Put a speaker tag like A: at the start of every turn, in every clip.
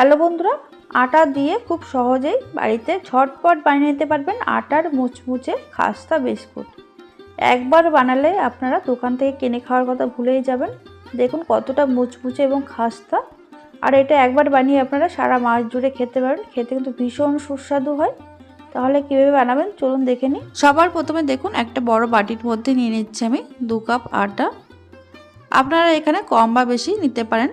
A: Hello বন্ধুরা, আটা দিয়ে খুব সহজেই বাড়িতে ঝটপট বানিয়ে নিতে পারবেন আটার মুচমুচে খাস্তা বিস্কুট। একবার বানালে আপনারা দোকান থেকে কিনে খাওয়ার কথা ভুলেই যাবেন। দেখুন কতটা মুচমুচে এবং খাস্তা। আর এটা একবার বানিয়ে আপনারা সারা মাস জুড়ে খেতে পারেন, খেতে কিন্তু ভীষণ সুস্বাদু হয়। তাহলে কীভাবে বানাবেন চলুন দেখে নিই। সবার প্রথমে দেখুন একটা বড় বাটির মধ্যে নিয়ে নিচ্ছি আমি দু কাপ আটা। আপনারা এখানে কম বা বেশি নিতে পারেন।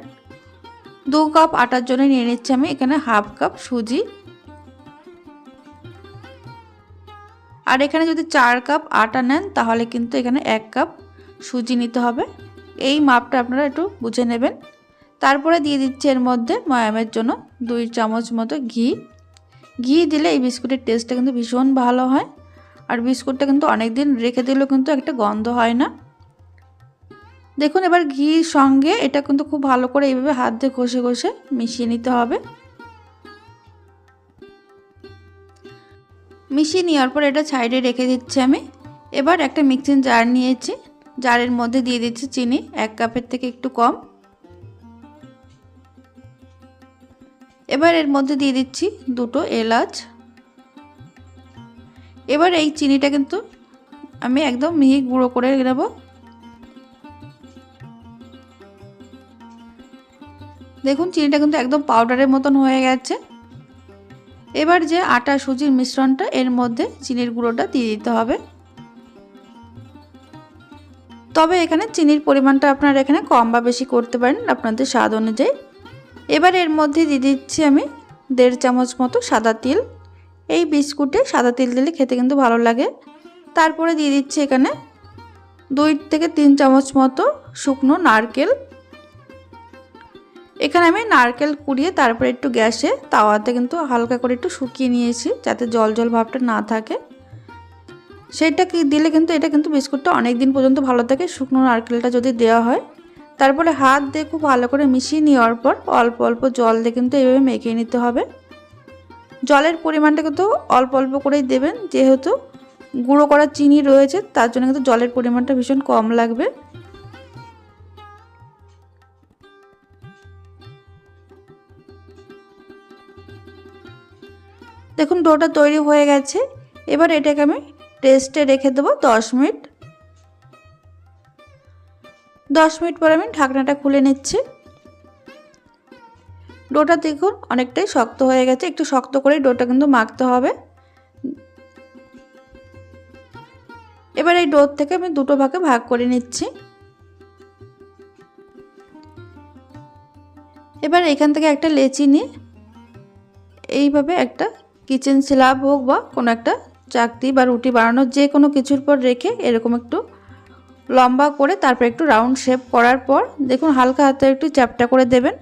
A: দু কাপ আটার জন্য নিয়ে নিচ্ছি আমি, এখানে হাফ কাপ সুজি। আর এখানে যদি চার কাপ আটা নেন, তাহলে কিন্তু এখানে এক কাপ সুজি নিতে হবে। এই মাপটা আপনারা একটু বুঝে নেবেন। তারপরে দিয়ে দিচ্ছি এর মধ্যে ময়ামের জন্য দুই চামচ মতো ঘি। ঘি দিলে এই বিস্কুটের টেস্টটা কিন্তু ভীষণ ভালো হয়। আর বিস্কুটটা কিন্তু অনেক দিন রেখে দিলেও কিন্তু একটা গন্ধ হয় না। দেখুন, এবার ঘির সঙ্গে এটা কিন্তু খুব ভালো করে এইভাবে হাত দিয়ে ঘষে ঘষে মিশিয়ে নিতে হবে। মিশিয়ে নেওয়ার পর এটা সাইডে রেখে দিচ্ছি আমি। এবার একটা মিক্সিং জার নিয়েছি। জারের মধ্যে দিয়ে দিচ্ছি চিনি, এক কাপের থেকে একটু কম। এবার এর মধ্যে দিয়ে দিচ্ছি দুটো এলাচ। এবার এই চিনিটা কিন্তু আমি একদম মিহি গুঁড়ো করে নেব। দেখুন, চিনিটা কিন্তু একদম পাউডারের মতন হয়ে গেছে। এবার যে আটা সুজির মিশ্রণটা, এর মধ্যে চিনির গুঁড়োটা দিয়ে দিতে হবে। তবে এখানে চিনির পরিমাণটা আপনারা এখানে কম বা বেশি করতে পারেন আপনাদের স্বাদ অনুযায়ী। এবার এর মধ্যে দিয়ে দিচ্ছি আমি দেড় চামচ মতো সাদা তিল। এই বিস্কুটে সাদা তিল দিলে খেতে কিন্তু ভালো লাগে। তারপরে দিয়ে দিচ্ছি এখানে দুই থেকে তিন চামচ মতো শুকনো নারকেল। এখানে আমি নারকেল কুড়িয়ে তারপরে একটু গ্যাসে তাওয়াতে কিন্তু হালকা করে একটু শুকিয়ে নিয়েছি যাতে জল জল ভাবটা না থাকে। সেইটা কি দিলে কিন্তু এটা কিন্তু বিস্কুটটা অনেক দিন পর্যন্ত ভালো থাকে, শুকনো নারকেলটা যদি দেওয়া হয়। তারপরে হাত দিয়ে খুব ভালো করে মিশিয়ে নেওয়ার পর অল্প অল্প জল দিয়ে কিন্তু এভাবে মেখে নিতে হবে। জলের পরিমাণটা কিন্তু অল্প অল্প করেই দেবেন, যেহেতু গুঁড়ো করা চিনি রয়েছে, তার জন্য কিন্তু জলের পরিমাণটা ভীষণ কম লাগবে। দেখুন ডোটা তৈরি হয়ে গেছে। এবার এটাকে আমি রেস্টে রেখে দেবো দশ মিনিট। দশ মিনিট পর আমি ঢাকনাটা খুলে নিচ্ছি। ডোটা দেখুন অনেকটাই শক্ত হয়ে গেছে। একটু শক্ত করেই ডোটা কিন্তু মাখতে হবে। এবার এই ডোর থেকে আমি দুটো ভাগে ভাগ করে নিচ্ছি। এবার এখান থেকে একটা লেচি নিয়ে এইভাবে একটা কিচেন স্ল্যাব হোক বা কোনো একটা চাকতি বা রুটি বানানোর যে কোনো কিছুর পর রেখে এরকম একটু লম্বা করে তারপর একটু রাউন্ড শেপ করার পর দেখুন হালকা হাতে একটু চ্যাপটা করে দেবেন।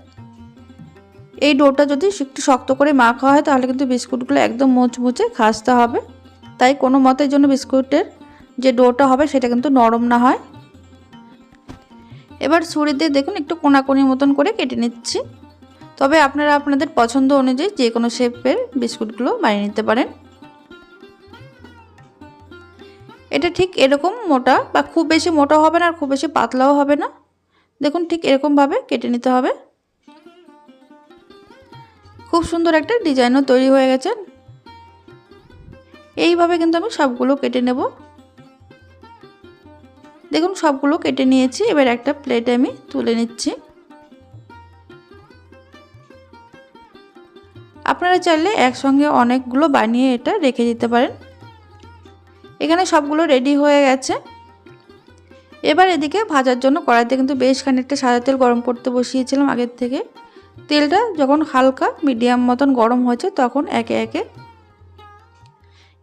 A: এই ডোটা যদি একটু শক্ত করে মাখা হয় তাহলে কিন্তু বিস্কুটগুলো একদম মুচমুচে খাসতে হবে। তাই কোনো মতের জন্য বিস্কুটের যে ডোটা হবে সেটা কিন্তু নরম না হয়। এবার ছুরি দিয়ে দেখুন একটু কোনাকুনির মতন করে কেটে নিচ্ছি। তবে আপনারা আপনাদের পছন্দ অনুযায়ী যে কোনো শেপের বিস্কুটগুলো বানিয়ে নিতে পারেন। এটা ঠিক এরকম মোটা বা খুব বেশি মোটা হবে না আর খুব বেশি পাতলাও হবে না। দেখুন ঠিক এরকমভাবে কেটে নিতে হবে। খুব সুন্দর একটা ডিজাইনও তৈরি হয়ে গেছে। এইভাবে কিন্তু আমি সবগুলো কেটে নেব। দেখুন সবগুলো কেটে নিয়েছি। এবার একটা প্লেটে আমি তুলে নিচ্ছি। আপনারা চাইলে একসঙ্গে অনেকগুলো বানিয়ে এটা রেখে দিতে পারেন। এখানে সবগুলো রেডি হয়ে গেছে। এবার এদিকে ভাজার জন্য কড়াইতে কিন্তু বেশ খানিকটা সাদা তেল গরম করতে বসিয়েছিলাম আগের থেকে। তেলটা যখন হালকা, মিডিয়াম মতন গরম হয়েছে তখন একে একে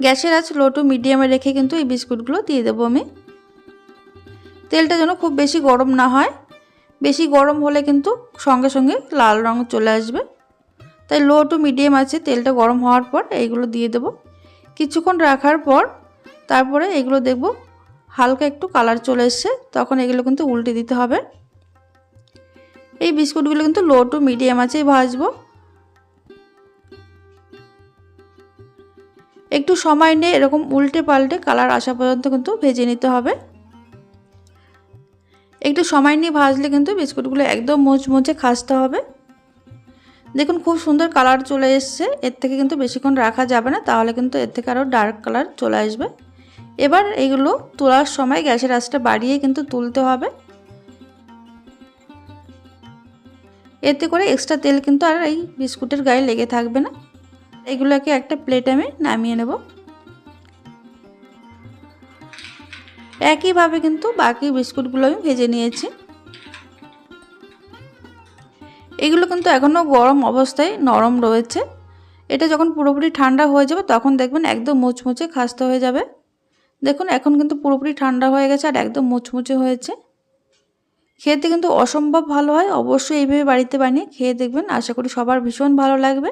A: গ্যাসের আঁচ লো টু মিডিয়ামে রেখে কিন্তু এই বিস্কুটগুলো দিয়ে দেবো আমি। তেলটা যেন খুব বেশি গরম না হয়। বেশি গরম হলে কিন্তু সঙ্গে সঙ্গে লাল রঙ চলে আসবে। তাই লো টু মিডিয়াম আছে, তেলটা গরম হওয়ার পর এইগুলো দিয়ে দেবো। কিছুক্ষণ রাখার পর তারপরে এগুলো দেখব, হালকা একটু কালার চলে এসছে, তখন এগুলো কিন্তু উল্টে দিতে হবে। এই বিস্কুটগুলো কিন্তু লো টু মিডিয়াম আছেই ভাজবো। একটু সময় নিয়ে এরকম উল্টে পাল্টে কালার আসা পর্যন্ত কিন্তু ভেজে নিতে হবে। একটু সময় নিয়ে ভাজলে কিন্তু বিস্কুটগুলো একদম মুচমুচে খাসতে হবে। দেখুন, খুব সুন্দর কালার চলে এসছে। এর থেকে কিন্তু বেশিক্ষণ রাখা যাবে না, তাহলে কিন্তু এর থেকে আরও ডার্ক কালার চলে আসবে। এবার এগুলো তোলার সময় গ্যাসের আঁচটা বাড়িয়ে কিন্তু তুলতে হবে। এতে করে এক্সট্রা তেল কিন্তু আর এই বিস্কুটের গায়ে লেগে থাকবে না। এগুলোকে একটা প্লেটে আমি নামিয়ে নেব। একইভাবে কিন্তু বাকি বিস্কুটগুলো আমি ভেজে নিয়েছি। এগুলো কিন্তু এখনও গরম অবস্থায় নরম রয়েছে। এটা যখন পুরোপুরি ঠান্ডা হয়ে যাবে, তখন দেখবেন একদম মুচমুচে খাস্তে হয়ে যাবে। দেখুন, এখন কিন্তু পুরোপুরি ঠান্ডা হয়ে গেছে আর একদম মুচমুচে হয়েছে। খেতে কিন্তু অসম্ভব ভালো হয়, অবশ্যই এইভাবে বাড়িতে বানিয়ে খেয়ে দেখবেন। আশা করি সবার ভীষণ ভালো লাগবে।